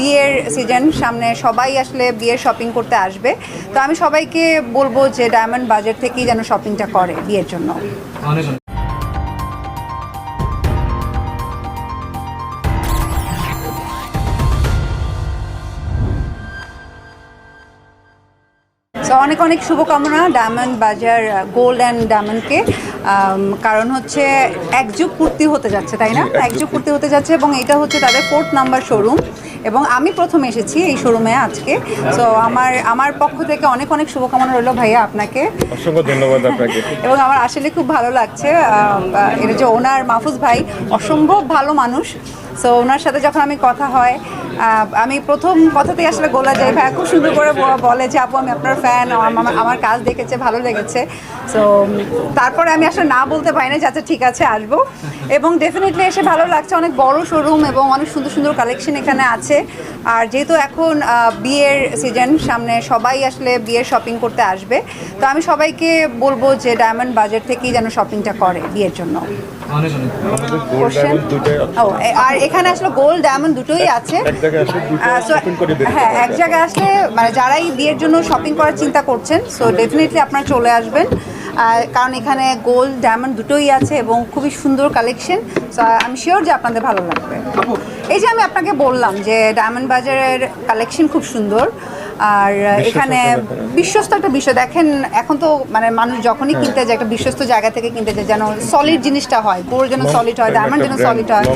বিয়ের সিজন সামনে সবাই আসলে বিয়ের শপিং করতে আসবে। তো আমি সবাইকে বলব যে ডায়মন্ড বাজার থেকেই যেন শপিংটা করে বিয়ের জন্য। অনেক অনেক অনেক অনেক শুভকামনা ডায়মন্ড বাজার গোল্ড অ্যান্ড ডায়মন্ডকে কারণ হচ্ছে একযুগ পূর্তি হতে যাচ্ছে তাই না? একযুগ পূর্তি। হতে যাচ্ছে এবং এটা হচ্ছে তাদের ফোর্থ নাম্বার শোরুম এবং আমি প্রথমে এসেছি এই শোরুমে আজকে। সো আমার আমার পক্ষ থেকে অনেক অনেক শুভকামনা রইল ভাইয়া আপনাকে। অসংখ্য ধন্যবাদ আপনাকে। এবং আমার আসলে খুব ভালো লাগছে এটা যে ওনার মাহফুজ ভাই অসম্ভব ভালো মানুষ। সো ওনার সাথে যখন আমি কথা হয় আমি প্রথম কথাতেই আসলে গোলা যাই, ভাই, খুব সুন্দর করে বলে যে, আপু, আমি আপনার ফ্যান আমার কাজ দেখেছে, ভালো লেগেছে। সো তারপরে আমি আসলে না বলতে পারি না যে আচ্ছা ঠিক আছে, আসব। এবং ডেফিনেটলি এসে ভালো লাগছে, অনেক বড় শোরুম এবং অনেক সুন্দর সুন্দর কালেকশন এখানে আছে। আর যেহেতু এখন বিয়ের সিজন সামনে সবাই আসলে বিয়ের শপিং করতে আসবে। তো আমি সবাইকে বলব যে ডায়মন্ড বাজার থেকেই যেন শপিংটা করে বিয়ের জন্য। অনেক অনেক। ও আর এখানে আসলে গোল্ড ডায়মন্ড দুটোই আছে। হ্যাঁ এক জায়গায় আসলে মানে যারাই বিয়ের জন্য শপিং করার চিন্তা করছেন সো ডেফিনেটলি আপনারা চলে আসবেন। কারণ এখানে গোল্ড ডায়মন্ড দুটোই আছে এবং খুবই সুন্দর কালেকশন সো আমি শিওর যে আপনাদের ভালো লাগবে। এই যে আমি আপনাকে বললাম যে ডায়মন্ড বাজারের কালেকশন খুব সুন্দর আর এখানে বিশ্বস্ত একটা বিষয়। দেখেন এখন তো মানে মানুষ যখনই কিনতে যায় একটা বিশ্বস্ত জায়গা থেকে কিনতে যায় যেন সলিড জিনিসটা হয় গোল্ড যেন সলিড হয় ডায়মন্ড যেন সলিড হয়।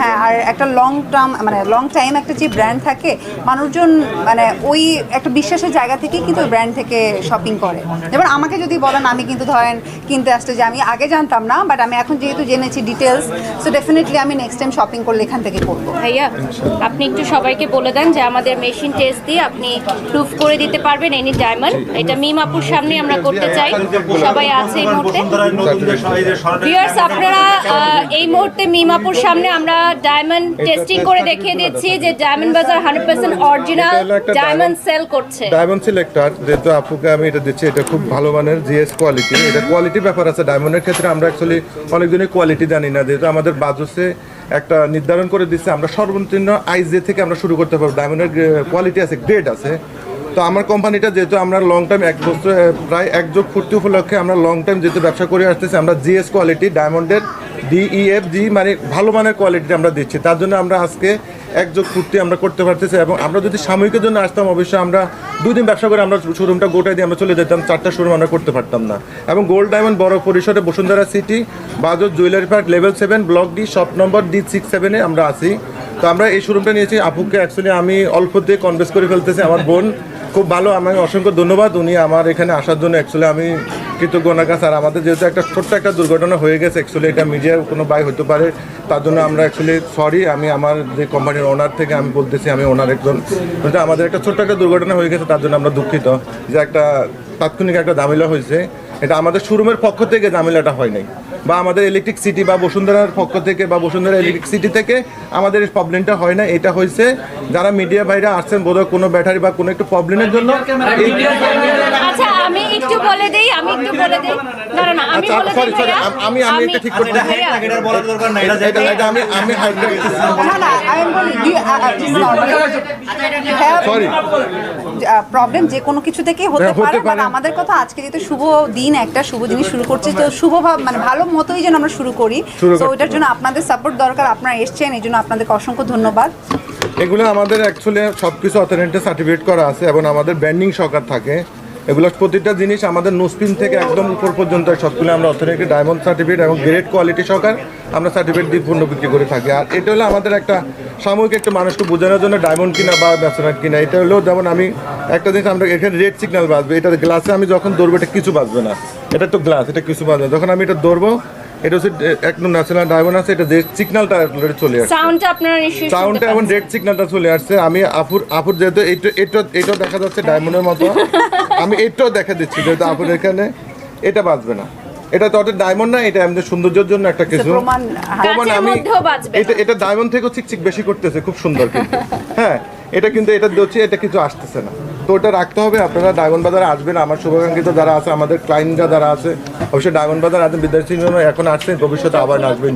হ্যাঁ আর একটা লং টার্ম মানে লং টাইম একটা যে ব্র্যান্ড থাকে মানুষজন মানে ওই একটা বিশ্বাসের জায়গা থেকেই কিন্তু ওই ব্র্যান্ড থেকে শপিং করে। যেমন আমাকে যদি বলেন আমি কিন্তু ধরেন কিনতে আসতে যে আমি আগে জানতাম না বাট আমি এখন যেহেতু জেনেছি ডিটেলস সো ডেফিনেটলি আমি নেক্সট টাইম শপিং করলে এখান থেকে করব। ভাইয়া আপনি একটু সবাইকে বলে দেন যে আমাদের মেশিন টেস্ট দিয়ে আপনি প্রুফ করে দিতে পারবেন এনি ডায়মন্ড এটা মিম আপুর সামনে আমরা করতে চাই। সবাই আছে এই মুহূর্তে। ভিউয়ার্স আপনারা এই মুহূর্তে মিম আপুর সামনে আমরা ডায়মন্ড টেস্টিং করে দেখিয়ে দিচ্ছি যে diamond bazaar hundred percent original diamond sale করছে। ডায়মন্ড সিলেক্টর যেহেতু আপুকে আমি এটা দিচ্ছি এটা খুব ভালো মানের জিএস কোয়ালিটি এটা কোয়ালিটি ব্যাপার আছে ডায়মন্ডের ক্ষেত্রে আমরা অ্যাকচুয়ালি অনেকজনই কোয়ালিটি জানি না যেহেতু আমাদের বাজসে একটা নির্ধারণ করে দিচ্ছে আমরা সর্বনিম্ন আইজে থেকে আমরা শুরু করতে পারব। ডায়মন্ডের কোয়ালিটি আছে গ্রেড আছে। তো আমার কোম্পানিটা যেহেতু আমরা লং টাইম এক বছর প্রায় এক যোগ ফুর্তি উপলক্ষে আমরা লং টাইম যেহেতু ব্যবসা করে আসতেছি, আমরা জিএস কোয়ালিটি ডায়মন্ডের ডিইএফ জি মানে ভালো মানের কোয়ালিটি আমরা দিচ্ছি। তার জন্য আমরা আজকে এক যোগ ফুর্তি আমরা করতে পারতেছি এবং আমরা যদি সাময়িকের জন্য আসতাম, অবশ্যই আমরা দুই দিন ব্যবসা করে আমরা শোরুমটা গোটাই দিয়ে আমরা চলে যেতাম চারটা শোরুম আমরা করতে পারতাম না। এবং গোল্ড ডায়মন্ড বড় পরিসরে বসুন্ধরা সিটি বাজার jewellery park level seven block D shop number D six সেভেনে আমরা আছি। তো আমরা এই শোরুমটা নিয়েছি। আপুকে অ্যাকচুয়ালি আমি অল্প দিয়ে কনভেস করে ফেলতেছি, আমার বোন। খুব ভালো আমি অসংখ্য ধন্যবাদ। উনি আমার এখানে আসার জন্য অ্যাকচুয়ালি আমি কৃতজ্ঞ ওনার আর আমাদের যেহেতু একটা ছোট্ট একটা দুর্ঘটনা হয়ে গেছে অ্যাকচুয়ালি এটা মিডিয়ার কোনো বাই হতে পারে, তার জন্য আমরা অ্যাকচুয়ালি সরি আমি আমার যে কোম্পানির ওনার থেকে আমি বলতেছি, আমি ওনার একজন। কিন্তু আমাদের একটা ছোট্ট একটা দুর্ঘটনা হয়ে গেছে, তার জন্য আমরা দুঃখিত যে একটা তাৎক্ষণিক একটা দামিলা হয়েছে। এটা আমাদের শোরুমের পক্ষ থেকে ঝামেলাটা হয় নাই। বা আমাদের ইলেকট্রিক সিটি বা বসুন্ধরার পক্ষ থেকে বা বসুন্ধরা ইলেকট্রিক সিটি থেকে আমাদের এই প্রবলেমটা হয় না। এটা হয়েছে যারা মিডিয়া ভাইরা আসছেন, বোধহয় কোনো ব্যাটারি বা কোনো একটু প্রবলেমের জন্য আমি একটু বলে দেই আমি একটু বলে দেই। না না আমি আচ্ছা বলে দেই সরি আমি আমি এটা ঠিক করতে ভাইয়া, এটা এটা আমি আমি না না আমি বলি সরি প্রবলেম যে কোনো কিছু থেকেই হতে পারে বাট আমাদের কথা আজকে যেহেতু শুভ দিন একটা শুভ জিনিস শুরু করছি। তো শুভ ভাব মানে ভালো মতোই যেন আমরা শুরু করি। তো ওইটার জন্য আপনাদের সাপোর্ট দরকার আপনারা এসছেন এই জন্য আপনাদেরকে অসংখ্য ধন্যবাদ। এগুলো আমাদের অ্যাকচুয়ালি সব কিছু অথেন্টিক সার্টিফিকেট করা আছে এবং আমাদের ব্যান্ডিং সরকার থাকে। এগুলো প্রতিটা জিনিস আমাদের নোসপিন থেকে একদম উপর পর্যন্ত সবগুলো আমরা অথেন্টিক ডায়মন্ড সার্টিফিকেট এবং গ্রেড কোয়ালিটি সরকার আমরা সার্টিফিকেট দিয়ে পণ্য বিক্রি করে থাকি। আর এটা হলো আমাদের একটা সাময়িক একটা মানুষকে বোঝানোর জন্য ডায়মন্ড কিনা বা ব্যবসা কিনা। এটা হলো যেমন আমি একটা জিনিস আমরা এখানে রেড সিগন্যাল বাজবে। এটা গ্লাসে আমি যখন দৌড়বো এটা কিছু বাজবে না। এটা তো গ্লাস এটা কিছু বাজবে। যখন আমি এটা দৌড়বো এটা হচ্ছে একদম ন্যাশনাল ডায়মন্ড আছে এটা যে সিগন্যালটা চলে আসে সাউন্ডটা আপনারা নিশ্চয়ই সাউন্ডটা এবং রেড সিগন্যালটা চলে আসছে। আমি আপুর আপুর যেহেতু এইটা এটা এটাও দেখা যাচ্ছে ডায়মন্ডের মতো। আমি এটাও দেখা দিচ্ছি যেহেতু আপুর এখানে। এটা বাজবে না। এটা তো ওটা ডায়মন্ড না এটা এমনি সৌন্দর্যের জন্য একটা কিছু। প্রমাণ প্রমাণ আমি এটা এটা ডায়মন্ড থেকেও চিকচিক বেশি করতেছে খুব সুন্দর কিন্তু। হ্যাঁ এটা কিন্তু এটা দিচ্ছে এটা কিছু আসতেছে না। তো ওটা রাখতে হবে। আপনারা ডায়মন্ড বাজারে আসবেন। আমার শুভাকাঙ্ক্ষিত যারা আছে, আমাদের ক্লায়েন্টরা যারা আছে, অবশ্যই ডায়মন্ড বাজার আছে বিদ্যার্থী এখন আসছেন, ভবিষ্যতে আবার আসবেন